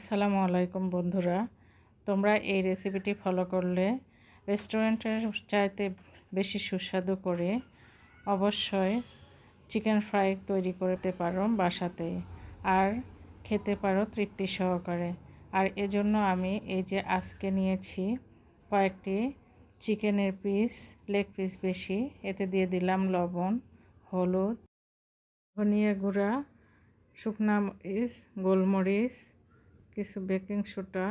আসসালামু আলাইকুম বন্ধুরা। তোমরা এই রেসিপিটি ফলো করলে রেস্টুরেন্টের চাইতে বেশি সুস্বাদু করে অবশ্যই চিকেন ফ্রাই তৈরি করতে পারো বাসাতেই আর খেতে পারো তৃপ্তি সহকারে। আর এজন্য আমি এই যে আজকে নিয়েছি কয়েকটি চিকেনের পিস, লেগ পিস বেশি, এতে দিয়ে দিলাম লবণ, হলুদ, ধনিয়া গুঁড়া, শুকনা মরিচ, গোলমরিচ কিছু বেকিং সোডা,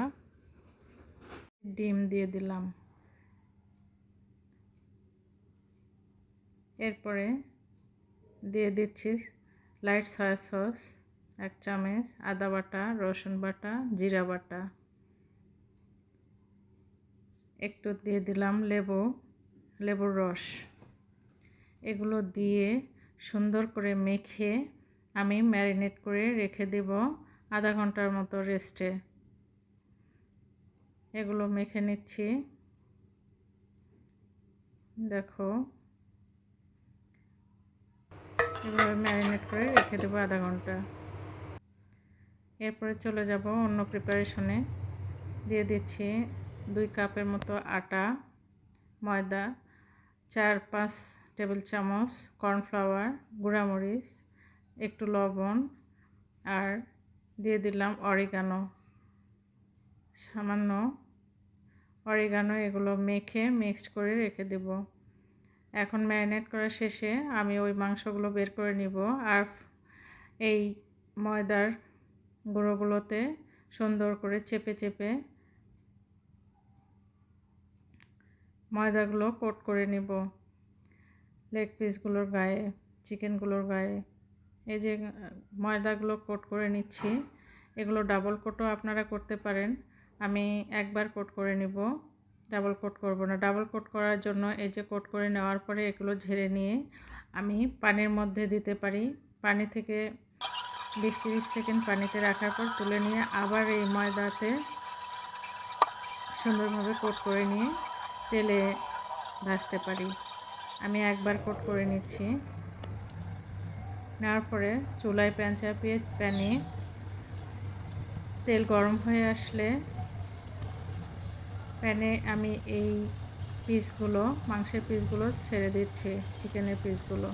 ডিম দিয়ে দিলাম। এরপরে দিয়ে দিচ্ছি লাইট সয়া সস, এক চামচ আদা বাটা, রসুন বাটা, জিরা বাটা। একটু দিয়ে দিলাম লেবু, লেবুর রস। এগুলো দিয়ে সুন্দর করে মেখে আমি ম্যারিনেট করে রেখে দেব। আধা ঘণ্টার মতো রেস্টে এগুলো মেখে নিচ্ছি। দেখো। এভাবে ম্যারিনেট করে রেখে দেবো আধা ঘণ্টা। এরপরে চলে যাব অন্য প্রিপারেশনে দিয়ে দিচ্ছি দুই কাপের মতো আটা, ময়দা, চার, পাঁচ টেবিল চামচ কর্নফ্লাওয়ার গুঁড়ামরিচ, একটু লবণ আর দিয়ে দিলাম অরিগানো সামান্য অরিগানো এগুলো মেখে মিক্সড করে রেখে দেব। এখন ম্যারিনেট করা শেষে আমি ওই মাংসগুলো বের করে নিব আর এই ময়দার গুঁড়োগুলোতে সুন্দর করে চেপে চেপে ময়দাগুলো কোট করে নিব। লেগ পিসগুলোর গায়ে চিকেনগুলোর গায়ে। এই যে ময়দাগুলো কোট করে নিচ্ছি। এগুলো ডাবল কোটও আপনারা করতে পারেন। আমি একবার কোট করে নিব। ডাবল কোট করব না। ডাবল কোট করার জন্য এই যে কোট করে নেওয়ার পরে এগুলো ঝেড়ে নিয়ে আমি পানির মধ্যে দিতে পারি। পানি থেকে বিশ তিরিশ সেকেন্ড পানিতে রাখার পর তুলে নিয়ে আবার এই ময়দাতে সুন্দরভাবে কোট করে নিয়ে তেলে ভাজতে পারি। আমি একবার কোট করে নিচ্ছি। নেওয়ার পরে চুলায় প্যান চাপিয়ে প্যানে তেল গরম হয়ে আসলে প্যানে আমি এই পিসগুলো, মাংসের পিসগুলো ছেড়ে দিচ্ছি, চিকেনের পিসগুলো।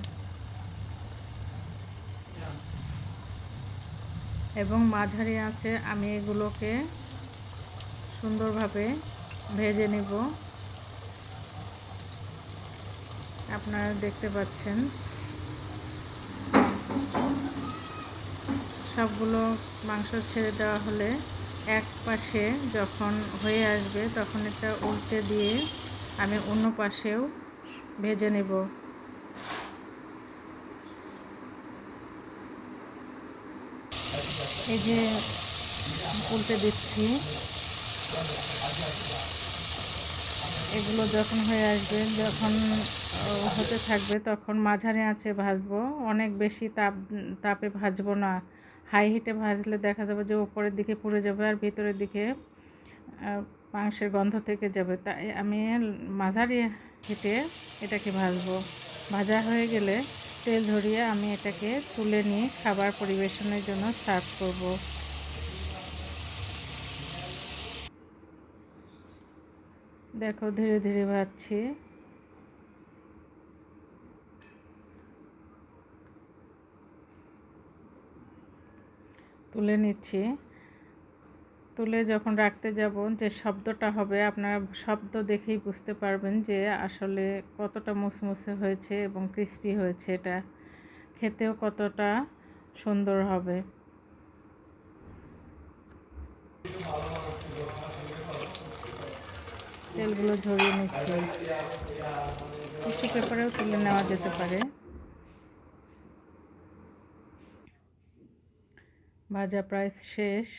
এবং মাঝারি আছে আমি এগুলোকে সুন্দরভাবে ভেজে নেব। আপনারা দেখতে পাচ্ছেন। সবগুলো মাংস ছেড়ে দেওয়া হলে এক পাশে যখন হয়ে আসবে তখন এটা উল্টে দিয়ে আমি অন্য পাশেও ভেজে নেব। এই যে উল্টে দিচ্ছি। এগুলো যখন হয়ে আসবে, যখন হতে থাকবে, তখন মাঝারি আঁচে ভাজবো। অনেক বেশি তাপ, তাপে ভাজবো না। হাই হিটে ভাজলে দেখা যাবে যে উপরের দিকে পুড়ে যাবে আর ভিতরের দিকে মাংসের গন্ধ থেকে যাবে। তাই আমি মাঝারি হিটে এটাকে ভাজবো। ভাজা হয়ে গেলে তেল ধরিয়ে আমি এটাকে তুলে নিয়ে খাবার পরিবেশনের জন্য সার্ভ করব। দেখো, ধীরে ধীরে ভাজছি। তুলে নিচ্ছি। তুলে যখন রাখতে যাব, যে শব্দটা হবে, আপনারা শব্দ দেখেই বুঝতে পারবেন যে আসলে কতটা মুসমুসে হয়েছে এবং ক্রিস্পি হয়েছে এটা। খেতেও কতটা সুন্দর হবে। তেলগুলো ঝরিয়ে নিচ্ছি। টিস্যু পেপারেও তুলে নেওয়া যেতে পারে। ভাজা প্রায় শেষ।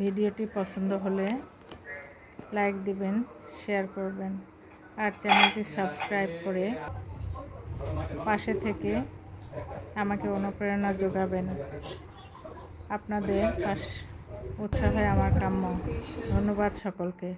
ভিডিওটি পছন্দ হলে লাইক দিবেন, শেয়ার করবেন, আর চ্যানেলটি সাবস্ক্রাইব করে পাশে থেকে আমাকে অনুপ্রেরণা যোগাবেন। আপনাদের পাশ উৎসাহে আমার কাম্য। ধন্যবাদ সকলকে।